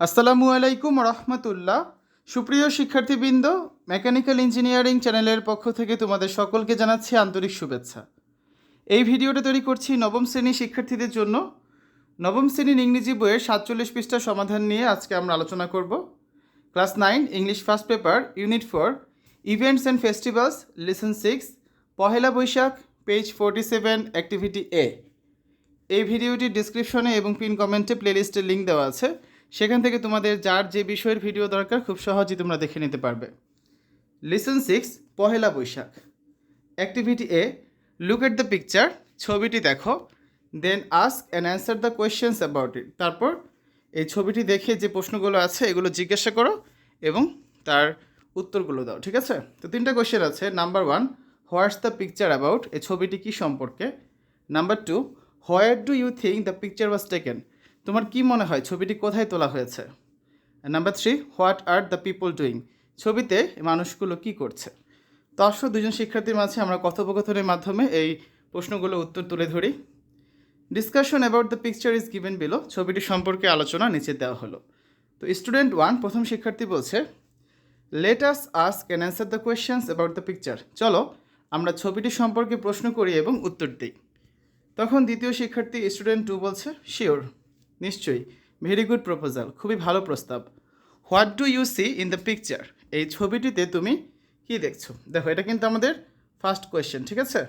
আসসালামু আলাইকুম রহমতুল্লাহ। সুপ্রিয় শিক্ষার্থীবৃন্দ, মেকানিক্যাল ইঞ্জিনিয়ারিং চ্যানেলের পক্ষ থেকে তোমাদের সকলকে জানাচ্ছি আন্তরিক শুভেচ্ছা। এই ভিডিওটা তৈরি করছি নবম শ্রেণির শিক্ষার্থীদের জন্য। নবম শ্রেণির ইংরেজি বইয়ের সাতচল্লিশ পৃষ্ঠা সমাধান নিয়ে আজকে আমরা আলোচনা করব। Class nine, English first paper, unit four, events and festivals lesson six, Pohela Boishakh, page forty seven, activity A. এই ভিডিওটির ডিসক্রিপশনে এবং পিন কমেন্টে প্লেলিস্টের লিঙ্ক দেওয়া আছে। সেখান থেকে তোমাদের যার যে বিষয়ের ভিডিও দরকার, খুব সহজেই তোমরা দেখে নিতে পারবে। Lesson six Pohela Boishakh. Activity A look at the picture ছবিটি দেখো then ask and answer the questions about it তারপর এই ছবিটি দেখে যে প্রশ্নগুলো আছে, এগুলো জিজ্ঞাসা করো এবং তার উত্তরগুলো দাও, ঠিক আছে? তো তিনটা কোয়েশ্চেন আছে। Number one what's the picture about এই ছবিটি কী সম্পর্কে? Number two where do you think the picture was taken তোমার কি মনে হয়, ছবিটি কোথায় তোলা হয়েছে? Number three what are the people doing ছবিতে মানুষগুলো কি করছে? আসো, দুজন শিক্ষার্থীর মাঝে আমরা কথোপকথনের মাধ্যমে এই প্রশ্নগুলো উত্তর তুলে ধরি। Discussion about the picture is given below ছবিটি সম্পর্কে আলোচনা নিচে দেওয়া হলো। তো স্টুডেন্ট ওয়ান প্রথম শিক্ষার্থী বলছে let's ask and answer the questions about the picture চলো, আমরা ছবিটি সম্পর্কে প্রশ্ন করি এবং উত্তর দিই। তখন দ্বিতীয় শিক্ষার্থী স্টুডেন্ট টু বলছে শিওর নিশ্চয়ই। ভেরি গুড প্রপোজাল খুবই ভালো প্রস্তাব। What do you see in the picture এই ছবিটিতে তুমি কি দেখছ? দেখো, এটা কিন্তু আমাদের ফার্স্ট কোয়েশ্চেন ঠিক আছে?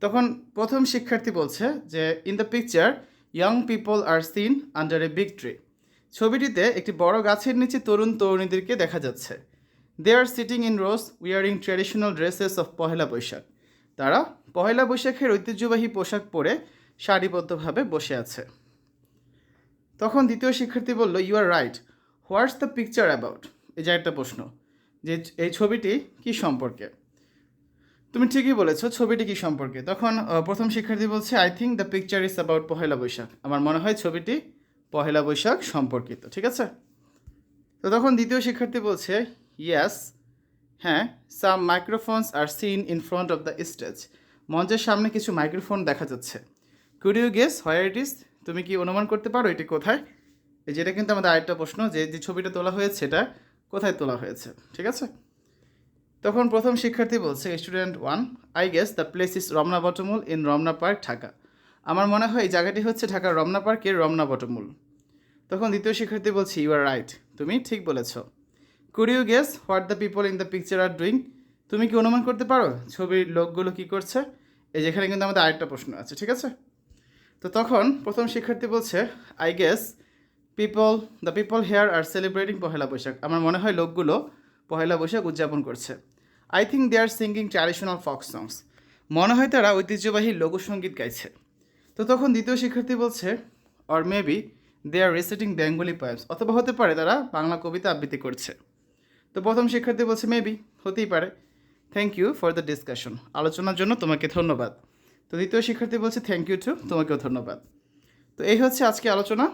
তখন প্রথম শিক্ষার্থী বলছে যে in the picture young people are seen under a big tree ছবিটিতে একটি বড় গাছের নিচে তরুণ তরুণীদেরকে দেখা যাচ্ছে। They are sitting in rows wearing traditional dresses of Pohela Boishakh. তারা পহেলা বৈশাখের ঐতিহ্যবাহী পোশাক পরে সারিবদ্ধভাবে বসে আছে। তখন দ্বিতীয় শিক্ষার্থী বলল you are right what's the picture about এই যে একটা প্রশ্ন, যে এই ছবিটি কি সম্পর্কে? তুমি ঠিকই বলেছ, ছবিটি কি সম্পর্কে? তখন প্রথম শিক্ষার্থী বলছে I think the picture is about Pohela Boishakh. আমার মনে হয় ছবিটি পহেলা বৈশাখ সম্পর্কিত। ঠিক আছে? তো তখন দ্বিতীয় শিক্ষার্থী বলছে ইয়াস হ্যাঁ some microphones are seen in front of the stage মঞ্চের সামনে কিছু মাইক্রোফোন দেখা যাচ্ছে। Could you guess where it is তুমি কি অনুমান করতে পারো এটি কোথায়? এই যেটা কিন্তু আমাদের আরেকটা প্রশ্ন, যে যে ছবিটা তোলা হয়েছে এটা কোথায় তোলা হয়েছে? ঠিক আছে? তখন প্রথম শিক্ষার্থী বলছে student one I guess the place is Ramna Batamul in Ramna park Dhaka আমার মনে হয় এই জায়গাটি হচ্ছে ঢাকার রমনা পার্কের রমনা বটমূল তখন দ্বিতীয় শিক্ষার্থী বলছে ইউ আর রাইট তুমি ঠিক বলেছ। Could you guess what the people in the picture are doing তুমি কি অনুমান করতে পারো? ছবির লোকগুলো কি করছে? এই যেখানে কিন্তু আমাদের আরেকটা প্রশ্ন আছে, ঠিক আছে? তো তখন প্রথম শিক্ষার্থী বলছে I guess people the people here are celebrating Pohela Boishakh. আমার মনে হয় লোকগুলো পহেলা বৈশাখ উদযাপন করছে। I think they are singing traditional folk songs মনে হয় তারা ঐতিহ্যবাহী লোকসঙ্গীত গাইছে। তো তখন দ্বিতীয় শিক্ষার্থী বলছে or maybe they are reciting Bengali poems অথবা হতে পারে তারা বাংলা কবিতা আবৃত্তি করছে। তো প্রথম শিক্ষার্থী বলছে মেবি হতেই পারে। Thank you for the discussion আলোচনার জন্য তোমাকে ধন্যবাদ। তো দ্বিতীয় শিক্ষার্থী বলছে থ্যাংক ইউ টু তোমাকেও ধন্যবাদ। তো এই হচ্ছে আজকে আলোচনা।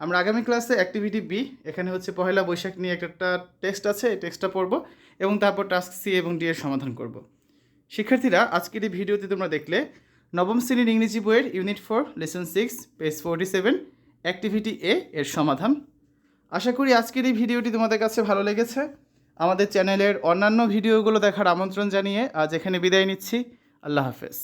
আমরা আগামী ক্লাসে অ্যাক্টিভিটি বি এখানে হচ্ছে পহেলা বৈশাখ নিয়ে একটা টেক্সট আছে, এই টেক্সটটা পড়ব এবং তারপর টাস্ক সি এবং ডি এর সমাধান করব। শিক্ষার্থীরা, আজকের এই ভিডিওতে তোমরা দেখলে, নবম শ্রেণির ইংরেজি বইয়ের unit four lesson six page forty seven activity A এর সমাধান। আশা করি আজকের এই ভিডিওটি তোমাদের কাছে ভালো লেগেছে। আমাদের চ্যানেলের অন্যান্য ভিডিওগুলো দেখার আমন্ত্রণ জানিয়ে আজ এখানে বিদায় নিচ্ছি। আল্লাহ হাফেজ।